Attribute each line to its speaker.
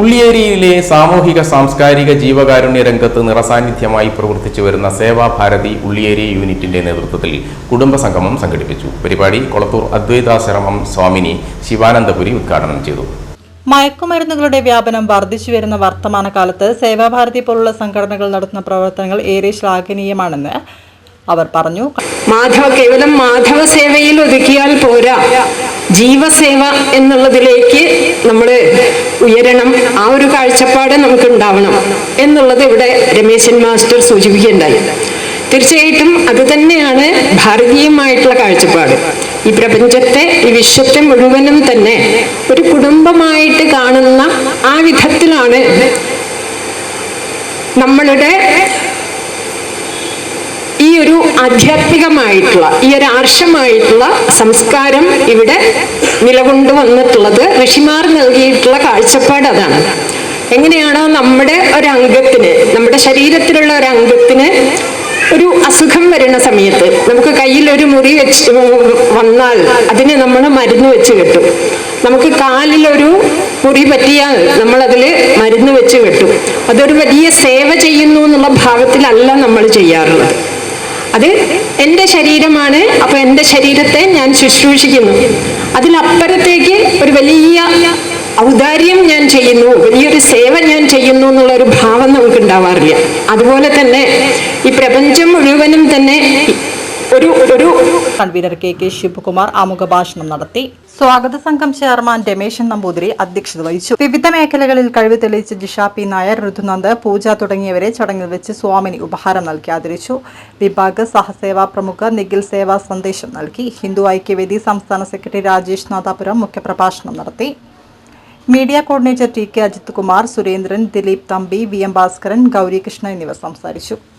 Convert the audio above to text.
Speaker 1: ഉള്ളിയേരിയിലെ സാമൂഹിക സാംസ്കാരിക ജീവകാരുണ്യ രംഗത്ത് നിറസാന്നിധ്യമായി പ്രവർത്തിച്ചു വരുന്ന സേവാഭാരതി ഉള്ളിയേരി യൂണിറ്റിന്റെ നേതൃത്വത്തിൽ കുടുംബസംഗമം സംഘടിപ്പിച്ചു. പരിപാടി കൊളത്തൂർ അദ്വൈതാശ്രമം സ്വാമിനി ശിവാനന്ദപുരി ഉദ്ഘാടനം ചെയ്തു.
Speaker 2: മയക്കുമരുന്നുകളുടെ വ്യാപനം വർദ്ധിച്ചു വരുന്ന വർത്തമാനകാലത്ത് സേവാഭാരതി പോലുള്ള സംഘടനകൾ നടത്തുന്ന പ്രവർത്തനങ്ങൾ ഏറെ ശ്ലാഘനീയമാണെന്ന് അവർ പറഞ്ഞു.
Speaker 3: മാധവ കേവലം മാധവ സേവയിൽ ഒതുക്കിയാൽ പോരാ. ജീവസേവ എന്നുള്ളതിലേക്ക് നമ്മൾ ഉയരണം. ആ ഒരു കാഴ്ചപ്പാട് നമുക്ക് ഉണ്ടാവണം എന്നുള്ളത് ഇവിടെ രമേശൻ മാസ്റ്റർ സൂചിപ്പിക്കുകയുണ്ടായി. തീർച്ചയായിട്ടും അത് തന്നെയാണ് ഭാരതീയമായിട്ടുള്ള കാഴ്ചപ്പാട്. ഈ പ്രപഞ്ചത്തെ ഈ വിശ്വത്തെ മുഴുവനും തന്നെ ഒരു കുടുംബമായിട്ട് കാണുന്ന ആ വിധത്തിലാണ് നമ്മളുടെ ഈ ഒരു ആധ്യാത്മികമായിട്ടുള്ള ഈ ഒരു ആർഷമായിട്ടുള്ള സംസ്കാരം ഇവിടെ നിലകൊണ്ടു വന്നിട്ടുള്ളത് ഋഷിമാർ നൽകിയിട്ടുള്ള കാഴ്ചപ്പാട് അതാണ്. എങ്ങനെയാണോ നമ്മുടെ ഒരു നമ്മുടെ ശരീരത്തിലുള്ള ഒരു ഒരു അസുഖം വരുന്ന സമയത്ത് നമുക്ക് കയ്യിൽ ഒരു മുറി വെച്ച് വന്നാൽ അതിന് നമ്മൾ മരുന്ന് വെച്ച് കെട്ടും. നമുക്ക് കാലിലൊരു മുറി പറ്റിയാൽ നമ്മൾ അതിൽ മരുന്ന് വെച്ച് കെട്ടും. അതൊരു വലിയ സേവ ചെയ്യുന്നു എന്നുള്ള ഭാവത്തിലല്ല നമ്മൾ ചെയ്യാറുള്ളത്. അത് എന്റെ ശരീരമാണ് അപ്പൊ എന്റെ ശരീരത്തെ ഞാൻ ശുശ്രൂഷിക്കുന്നു. അതിലപ്പുറത്തേക്ക് ഒരു വലിയ ഔദാര്യം ഞാൻ ചെയ്യുന്നു വലിയൊരു സേവ ഞാൻ ചെയ്യുന്നു എന്നുള്ള ഒരു ഭാവം നമുക്ക് ഉണ്ടാവാറില്ല അതുപോലെ തന്നെ ഈ പ്രപഞ്ചം മുഴുവനും തന്നെ ഒരു ഒരു
Speaker 2: കൺവീനർ കെ കെ ശിവകുമാർ ആമുഖ ഭാഷണം നടത്തി. സ്വാഗത സംഘം ചെയർമാൻ രമേശൻ നമ്പൂതിരി അധ്യക്ഷത വഹിച്ചു. വിവിധ മേഖലകളിൽ കഴിവ് തെളിയിച്ച ജിഷ പി നായർ ഋതുനന്ദ് പൂജ തുടങ്ങിയവരെ ചടങ്ങിൽ വെച്ച് സ്വാമിനി ഉപഹാരം നൽകി ആദരിച്ചു. വിഭാഗ് സഹസേവാ പ്രമുഖ നിഖിൽ സേവാ സന്ദേശം നൽകി. ഹിന്ദു ഐക്യവേദി സംസ്ഥാന സെക്രട്ടറി രാജേഷ് നാഥാപുരം മുഖ്യപ്രഭാഷണം നടത്തി. Media coordinator T K Ajith Kumar Surendran Dileep Thampi V M Bhaskaran Gaurikrishna എന്നിവർ സംസാരിച്ചു.